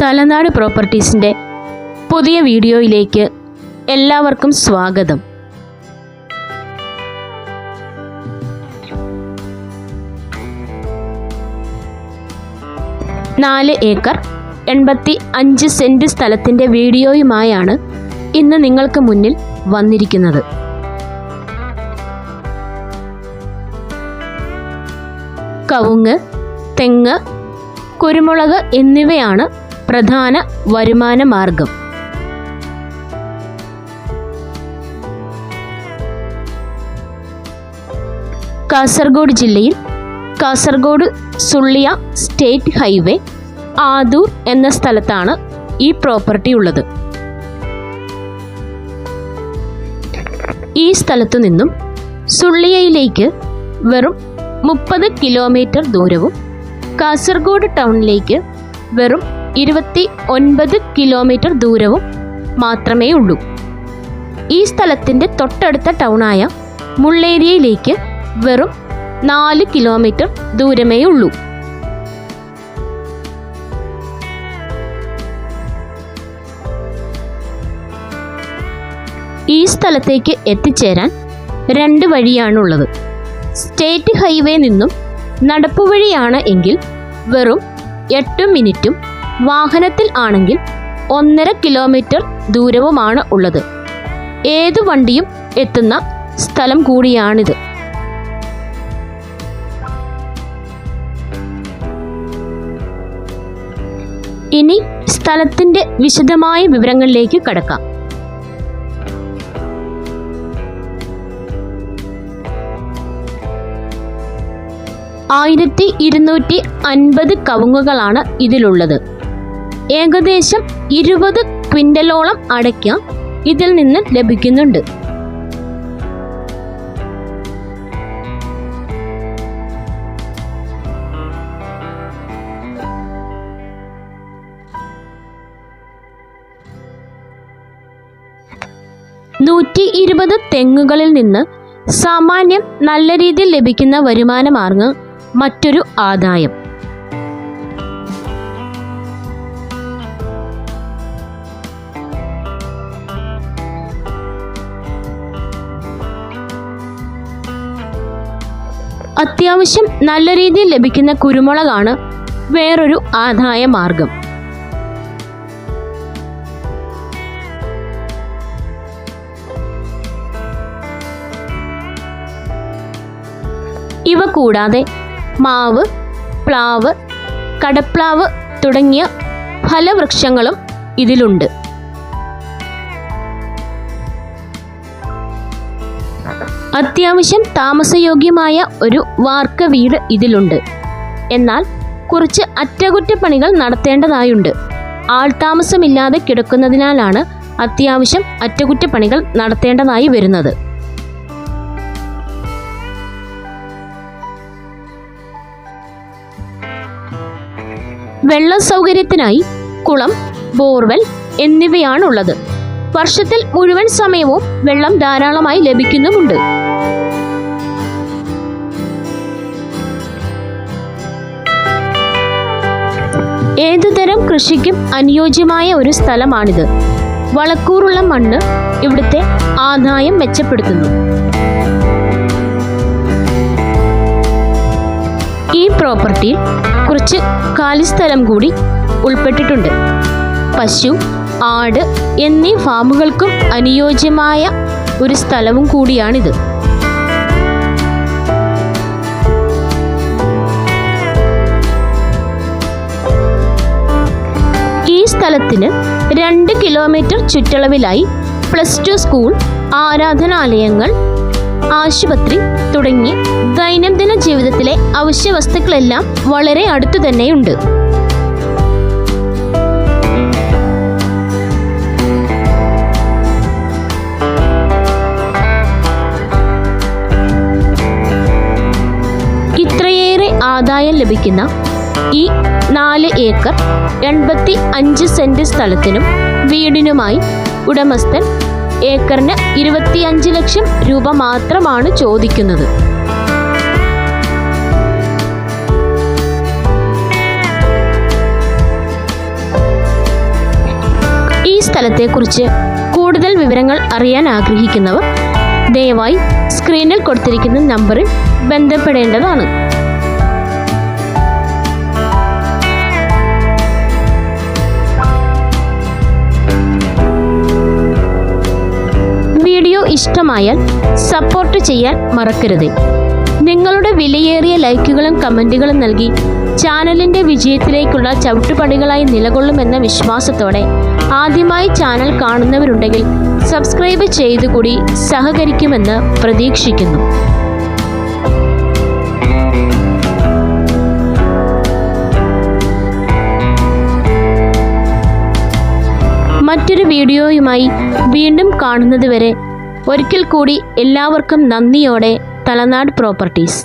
തലനാട് പ്രോപ്പർട്ടീസിന്റെ പുതിയ വീഡിയോയിലേക്ക് എല്ലാവർക്കും സ്വാഗതം. നാല് ഏക്കർ എൺപത്തി അഞ്ച് സെന്റ് സ്ഥലത്തിന്റെ വീഡിയോയുമായാണ് ഇന്ന് നിങ്ങൾക്ക് മുന്നിൽ വന്നിരിക്കുന്നത്. കവുങ്ങ് തെങ്ങ് കുരുമുളക് എന്നിവയാണ് പ്രധാന വരുമാന മാർഗം. കാസർഗോഡ് ജില്ലയിൽ കാസർഗോഡ് സുള്ളിയ സ്റ്റേറ്റ് ഹൈവേ ആദൂർ എന്ന സ്ഥലത്താണ് ഈ പ്രോപ്പർട്ടി ഉള്ളത്. ഈ സ്ഥലത്തു നിന്നും സുള്ളിയയിലേക്ക് വെറും മുപ്പത് കിലോമീറ്റർ ദൂരവും കാസർഗോഡ് ടൗണിലേക്ക് വെറും ഇരുപത്തി ഒൻപത് കിലോമീറ്റർ ദൂരവും മാത്രമേ ഉള്ളൂ ഈ സ്ഥലത്തിന്റെ തൊട്ടടുത്ത ടൗണായ മുള്ളേരിയയിലേക്ക് വെറും നാല് കിലോമീറ്റർ ദൂരമേ ഉള്ളൂ ഈ സ്ഥലത്തേക്ക് എത്തിച്ചേരാൻ രണ്ട് വഴിയാണുള്ളത്. സ്റ്റേറ്റ് ഹൈവേ നിന്നും നടപ്പുവഴിയാണ് എങ്കിൽ വെറും എട്ട് മിനിറ്റും വാഹനത്തിൽ ആണെങ്കിൽ ഒന്നര കിലോമീറ്റർ ദൂരവുമാണ് ഉള്ളത്. ഏതു വണ്ടിയും എത്തുന്ന സ്ഥലം കൂടിയാണിത്. ഇനി സ്ഥലത്തിന്റെ വിശദമായ വിവരങ്ങളിലേക്ക് കടക്കാം. ആയിരത്തി ഇരുന്നൂറ്റി അൻപത് കവുങ്ങുകളാണ് ഇതിലുള്ളത്. ഏകദേശം ഇരുപത് ക്വിന്റലോളം അടയ്ക്ക ഇതിൽ നിന്ന് ലഭിക്കുന്നുണ്ട്. നൂറ്റി ഇരുപത് തെങ്ങുകളിൽ നിന്ന് സാമാന്യം നല്ല രീതിയിൽ ലഭിക്കുന്ന വരുമാന മാർഗം മറ്റൊരു ആദായം. അത്യാവശ്യം നല്ല രീതിയിൽ ലഭിക്കുന്ന കുരുമുളകാണ് വേറൊരു ആദായ മാർഗം. ഇവ കൂടാതെ മാവ് പ്ലാവ് കടപ്ലാവ് തുടങ്ങിയ ഫലവൃക്ഷങ്ങളും ഇതിലുണ്ട്. അത്യാവശ്യം താമസയോഗ്യമായ ഒരു വാർക്ക വീട് ഇതിലുണ്ട്. എന്നാൽ കുറച്ച് അറ്റകുറ്റപ്പണികൾ നടത്തേണ്ടതായുണ്ട്. ആൾതാമസമില്ലാതെ കിടക്കുന്നതിനാലാണ് അത്യാവശ്യം അറ്റകുറ്റപ്പണികൾ നടത്തേണ്ടതായി വരുന്നത്. വെള്ള സൗകര്യത്തിനായി കുളം ബോർവെൽ എന്നിവയാണുള്ളത്. വർഷത്തിൽ മുഴുവൻ സമയവും വെള്ളം ധാരാളമായി ലഭിക്കുന്നുമുണ്ട്. ഏതുതരം കൃഷിക്കും അനുയോജ്യമായ ഒരു സ്ഥലമാണിത്. വളക്കൂറുള്ള മണ്ണ് ഇവിടുത്തെ ആദായം മെച്ചപ്പെടുത്തുന്നു. ഈ പ്രോപ്പർട്ടിയിൽ കുറച്ച് കാലിസ്ഥലം കൂടി ഉൾപ്പെട്ടിട്ടുണ്ട്. പശു ആട് എന്നീ ഫാമുകൾക്കും അനുയോജ്യമായ ഒരു സ്ഥലവും കൂടിയാണിത്. സ്ഥലത്തിന് രണ്ട് കിലോമീറ്റർ ചുറ്റളവിലായി പ്ലസ് ടു സ്കൂൾ ആരാധനാലയങ്ങൾ ആശുപത്രി തുടങ്ങി ദൈനംദിന ജീവിതത്തിലെ അവശ്യ വസ്തുക്കളെല്ലാം വളരെ അടുത്തു തന്നെയുണ്ട്. ആദായം ലഭിക്കുന്ന ഈ നാല് ഏക്കർ എൺപത്തി അഞ്ച് സെന്റ് സ്ഥലത്തിനും വീടിനുമായി ഉടമസ്ഥൻ ഏക്കറിന് ഇരുപത്തിയഞ്ച് ലക്ഷം രൂപ മാത്രമാണ് ചോദിക്കുന്നത്. ഈ സ്ഥലത്തെക്കുറിച്ച് കൂടുതൽ വിവരങ്ങൾ അറിയാൻ ആഗ്രഹിക്കുന്നവർ ദയവായി സ്ക്രീനിൽ കൊടുത്തിരിക്കുന്ന നമ്പറിൽ ബന്ധപ്പെടേണ്ടതാണ്. ഇഷ്ടമായാൽ സപ്പോർട്ട് ചെയ്യാൻ മറക്കരുത്. നിങ്ങളുടെ വിലയേറിയ ലൈക്കുകളും കമന്റുകളും നൽകി ചാനലിന്റെ വിജയത്തിലേക്കുള്ള ചവിട്ടുപടികളായി നിലകൊള്ളുമെന്ന വിശ്വാസത്തോടെ ആദ്യമായി ചാനൽ കാണുന്നവരുണ്ടെങ്കിൽ സബ്സ്ക്രൈബ് ചെയ്തുകൂടി സഹകരിക്കുമെന്ന് പ്രതീക്ഷിക്കുന്നു. മറ്റൊരു വീഡിയോയുമായി വീണ്ടും കാണുന്നതുവരെ ഒരിക്കൽ കൂടി എല്ലാവർക്കും നന്ദിയോടെ തലനാട് പ്രോപ്പർട്ടീസ്.